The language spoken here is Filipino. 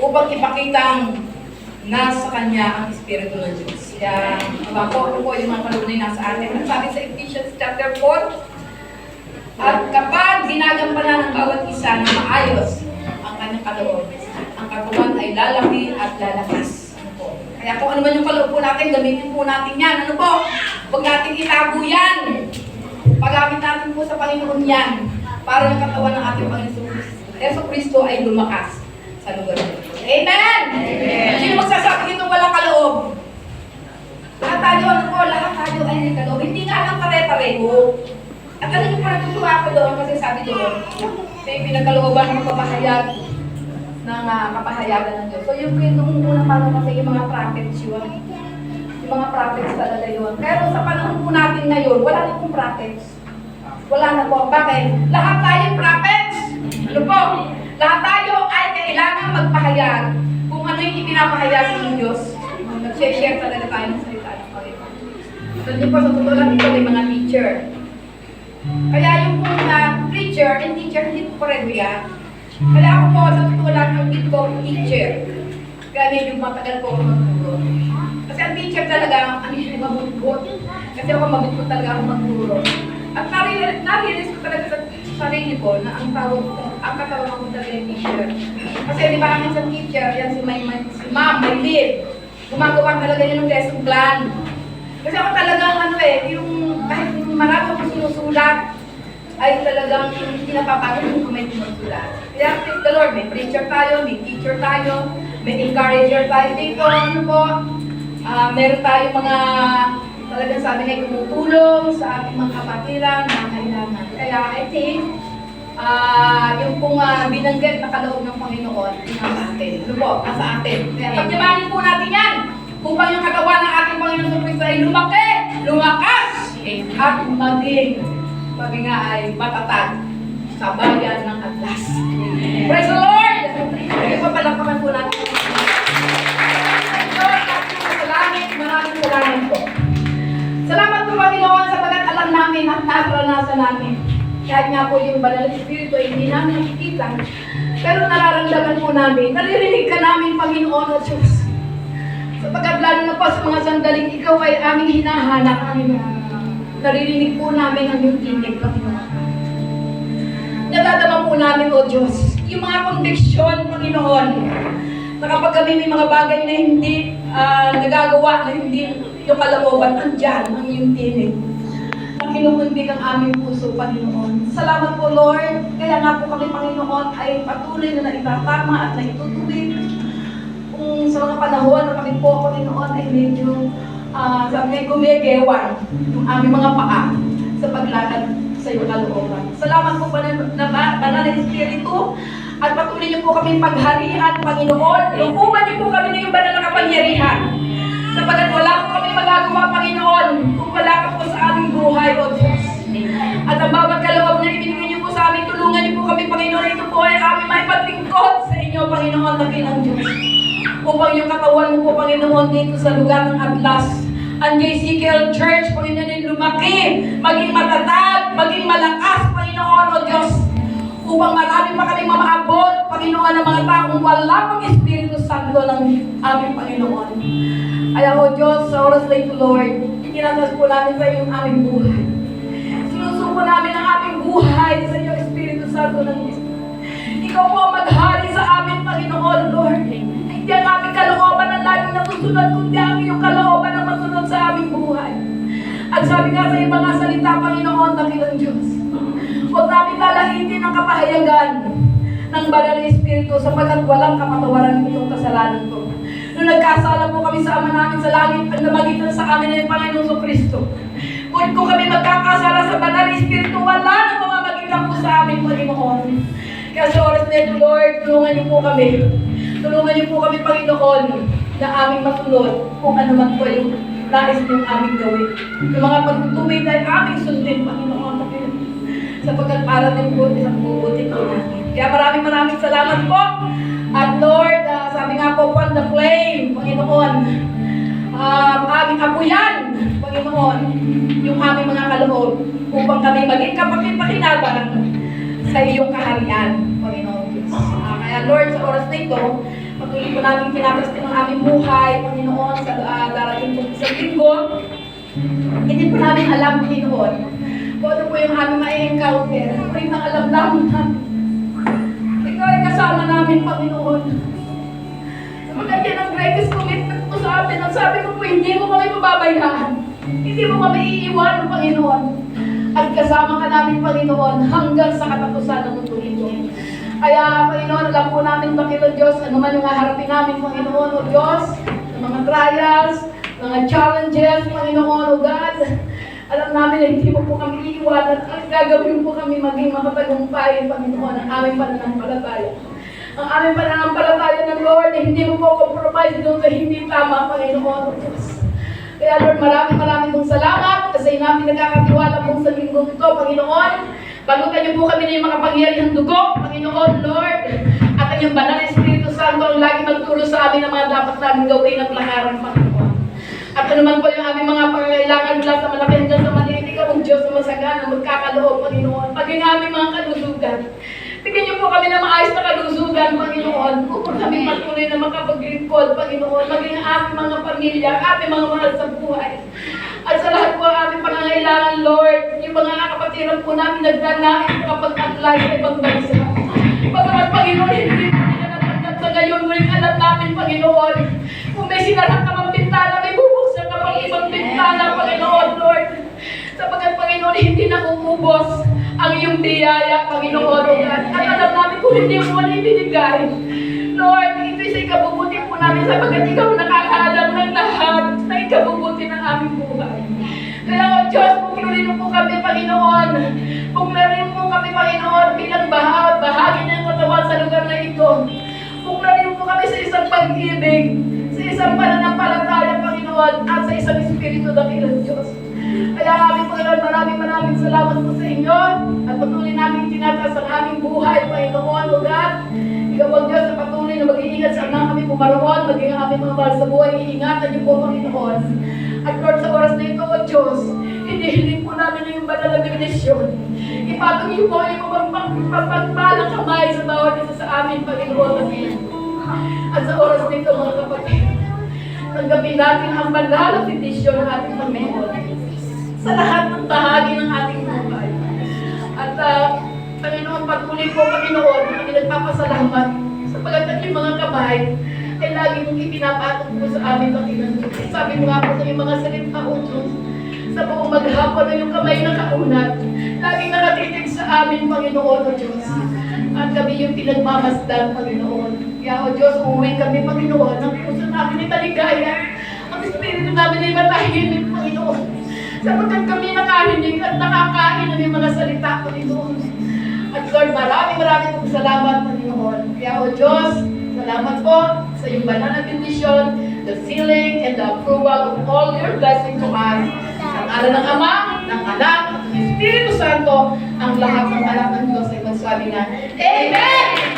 upang ipakitang nasa Kanya ang Espiritu ng Diyos. Kaya, mga po, ano po yung mga kalunay nasa atin. Ang sabi sa Ephesians chapter 4, at kapag ginagampanan ng bawat isa na maayos ang kanyang kaloob, ang katawan ay lalaki at lalakas. Kaya kung ano man yung kaloob po natin, gamitin po natin yan. Ano po? Huwag natin itago yan. Paggamit natin po sa Panginoon yan para ng katawan ng ating Panginoon Yeso Kristo ay lumakas sa lugar. Amen! Amen! Sino magsasabi dito walang kaloob? Lahat tayo, ano po, lahat tayo ay may kaloob. Hindi nga lang pare-pareho. At alam niyo po, natutuwa ako doon kasi sabi doon, may pinagkalooban ng papahayag ng uh, kapahayagan ng Diyos. So yung pinungunang parang kasi yung mga prophets yun. Yung mga prophets talaga yun. Pero sa panahon po natin ngayon, wala na pong prophets. Wala na po. Bakit? Lahat tayo prophets. Ano po? Lahat tayo ay kailangan magpahayag kung ano yung ipinapahayag ng Diyos. Nag-share talaga tayo ng salita ng Panginoon. So, di po, sa totoo lang ito, may mga teacher. Kaya yung pong uh, preacher and teacher, hindi po pareho yan. Kaya ako po, sa totoo lang, ang hindi ko teacher. Kaya medyo matagal po ako magturo. Kasi ang teacher talaga, ang hindi mabugbot. Kasi ako mabugbot talaga ako magturo. At nare- nare-realize ko talaga sa sarili ko na ang tawag ko, ang katawag ko talaga yung teacher. Kasi di ba ang isang teacher, yan si, may, may, si Ma'am, may lead. Gumagawa talaga yun ng lesson plan. Kasi ako talagang ano eh, yung kahit marami akong sinusulat, ay talagang hindi napapagod kung may sinusulat. Kaya praise the Lord, may preacher tayo, may teacher tayo, may encourager tayo dito, ano po. Ah, meron tayo mga talagang sabi nga tumutulong sa ating mga kapatiran na kailangan. Kaya I think, ah yung pong ah, binanggit na kaloob ng Panginoon, yung nasa atin. Ano po, nasa atin. Kaya pagyabanin po natin yan. Upang yung katawan ng ating Panginoon sa Kristo ay lumaki, lumakas, at maging, sabi nga ay matatag sa bayan ng Atlas. Praise the Lord! Kaya papalakaman po natin. Lord, salamat, maraming salamat po. Salamat po Panginoon sapagat alam namin at naranasan namin. Kahit nga po yung banal na Espiritu ay hindi namin nakikita. Pero nararamdaman po namin, naririnig ka namin Panginoon o Diyos. Sapagkat lalo na po sa mga sandaling ikaw ay aming hinahanap, Panginoon. Naririnig po namin ang iyong tinig, Panginoon. Nadadama po namin, O Diyos, yung mga conviction, Panginoon, na kapag kami may mga bagay na hindi ah, nagagawa, na hindi yung kalooban, andyan. Na kinukundig ang aming puso, Panginoon. Salamat po, Lord. Kaya nga po kami, Panginoon, ay patuloy na naitatama at naitutuloy kung sa mga panahon na kami po, Panginoon, ay medyo, ah, sabi nga, gumegewan yung aming mga paa sa paglakad sa iyong kalooban. Salamat po, Banal na ba- Banal na Espiritu, at patuloy niyo po kami pagharihan, Panginoon. Lukuman niyo po kami ng banal na kapangyarihan. Sapagat wala po kami magagawa, Panginoon, ka po sa aming buhay, O Diyos. At ang bawat kaloob na ibinigay niyo po sa amin, tulungan niyo po kami, Panginoon. Ito po ay aming may paglingkod sa inyo, Panginoon, na bilang Diyos upang yung katawan mo po, Panginoon, dito sa lugar ng Atlas. Ang JCKL Church, Panginoon, ay lumaki, maging matatag, maging malakas, Panginoon, o Diyos, upang marami pa kaming mamaabot, Panginoon, ng mga taong wala pang Espiritu Santo ng aming Panginoon. Kaya, o Diyos, sa oras na ito, Lord, itinatas po namin sa iyong aming buhay. Sinusuko namin ang aming buhay sa iyong Espiritu Santo ng Diyos. Ikaw po ang maghari sa amin, Panginoon, Lord. Hindi ang aming kalooban ang laging natusunod, kundi ang iyong kalooban ang masunod sa aming buhay. At sabi nga sa mga salita, Panginoon, dakilang Diyos. Huwag namin lalahitin ang kapahayagan ng banal na Espiritu sapagkat walang kapatawaran itong kasalanan ko. Nung nagkasala po kami sa Ama namin sa langit, ang namagitan sa amin ay Panginoon Kristo. Ngunit kung kami magkakasala sa banal na Espiritu, wala nang mamamagitan po sa amin, Panginoon. Kaya sa oras na ito, Lord, tulungan niyo po kami. Tulungan niyo po kami, Panginoon, na aming masunod kung ano man po yung nais niyong aming gawin. Yung mga pagtutuwid ay aming sundin, Panginoon, sapagkat para din po isang bubuti po natin. Kaya maraming maraming salamat po. At Lord, po, upon the flame, Panginoon, um, aming apuyan, Panginoon, yung aming mga kaloob, upang kami maging kapakinabangan sa iyong kaharian, Panginoon Diyos. Ah, kaya Lord, sa oras na ito, Patuloy po namin pinapastin ang aming buhay, Panginoon, sa uh, darating po sa linggo. Hindi po namin alam, Panginoon, kung ano po yung aming ma-encounter. Kung ang alam namin namin. Ikaw ay kasama namin, Panginoon. Sapagkat yan ang greatest commitment mo sa amin. Ang sabi mo po, hindi mo kami mababayaan. Hindi mo kami iiwan, Panginoon. At kasama ka namin, Panginoon, hanggang sa katapusan ng mundo ito. Kaya, Panginoon, alam po namin, Panginoon Diyos, ano man yung haharapin namin, Panginoon, O Diyos, sa mga trials, mga challenges, Panginoon, O God, alam namin na hindi mo po kami iiwanan at gagawin po kami maging makatagumpay, Panginoon, ang aming pananampalataya. Ang aming pananampalataya ng Lord, hindi mo po compromise doon sa hindi tama, Panginoon. Kaya Lord, maraming maraming pong salamat kasi namin nagkakatiwala po sa linggong ito, Panginoon. Balutan niyo po kami ng mga pangyarihang dugo, Panginoon, Lord. At ang iyong banal na Espiritu Santo ang lagi magturo sa amin ng mga dapat namin gawin at lakaran, Panginoon. At ano man po yung aming mga pangangailangan mula sa malaki hanggang sa maliit, ikaw ang Diyos na masagana, magkakaloob, Panginoon. Pag yung aming mga kalusugan, Bigyan niyo po kami ng maayos na kalusugan, Panginoon. Upang kami patuloy na makapag-recall, Panginoon. Maging ang aming mga pamilya, ang aming mga mahal sa buhay. At sa lahat po ang aming pangangailangan, Lord, yung mga kapatiran po namin nagdanais makapag-apply sa ibang bansa. Pagkakat, Panginoon, hindi po nila natanggap sa ngayon. Ngunit alam namin, Panginoon, kung may sinarang ka mang bintana, may bubuksan ka pang ibang bintana, Panginoon, Lord. Sapagkat, Panginoon, hindi na uubos ang iyong biyaya, Panginoon. At alam namin kung hindi mo man ibinigay. Lord, ito sa ikabubuti po namin sapagkat ikaw nakakaalam ng lahat na ikabubuti ng aming buhay. Kaya, O Diyos, puklurin mo po kami, Panginoon. Puklurin mo kami, Panginoon, bilang bahag, bahagi ng katawan sa lugar na ito. Puklurin mo po kami sa isang pag-ibig, sa isang pananampalataya, Panginoon, at sa isang Espiritu ng Diyos. Kaya aming Panginoon, maraming maraming salamat po sa inyo at patuloy namin tinataas ang aming buhay, Panginoon, God. Ikaw ang Diyos na patuloy na mag-iingat sa anak kami pumaroon, maging ang aming mga mahal sa buhay, iingatan niyo po, Panginoon. At Lord, sa oras na ito, O Diyos, hinihiling po namin na yung banal na bendisyon. Ipatong niyo po yung pagpagpalang kamay sa bawat isa sa amin, Panginoon. At sa oras na ito, mga kapatid, natin ang banal na ng ating Panginoon sa lahat ng bahagi ng ating buhay. At uh, Panginoon, patuloy po, Panginoon, kami nagpapasalamat sapagkat yung mga kamay ay lagi mong ipinapatong po sa amin, Panginoon. Sabi mo nga po sa mga salita, O Diyos, sa buong maghapon na yung kamay na kaunat, laging nakatitig sa amin, Panginoon, O Diyos. At kami yung pinagmamasdan, Panginoon. Kaya, O Diyos, uuwi kami, Panginoon, ang puso namin ay maligaya. Ang espiritu namin ay matahimik, Panginoon. Sapagkat kami nakarinig at nakakain ng mga salita, Panginoon. At Lord, maraming maraming pong salamat, Panginoon. Kaya, O Diyos, salamat po sa iyong banal na bendisyon, the sealing and the approval of all your blessings to us. Sa ngalan ng Ama, ng Anak, at ng Espiritu Santo, ang lahat ng anak ng Diyos ay magsabi na, Amen!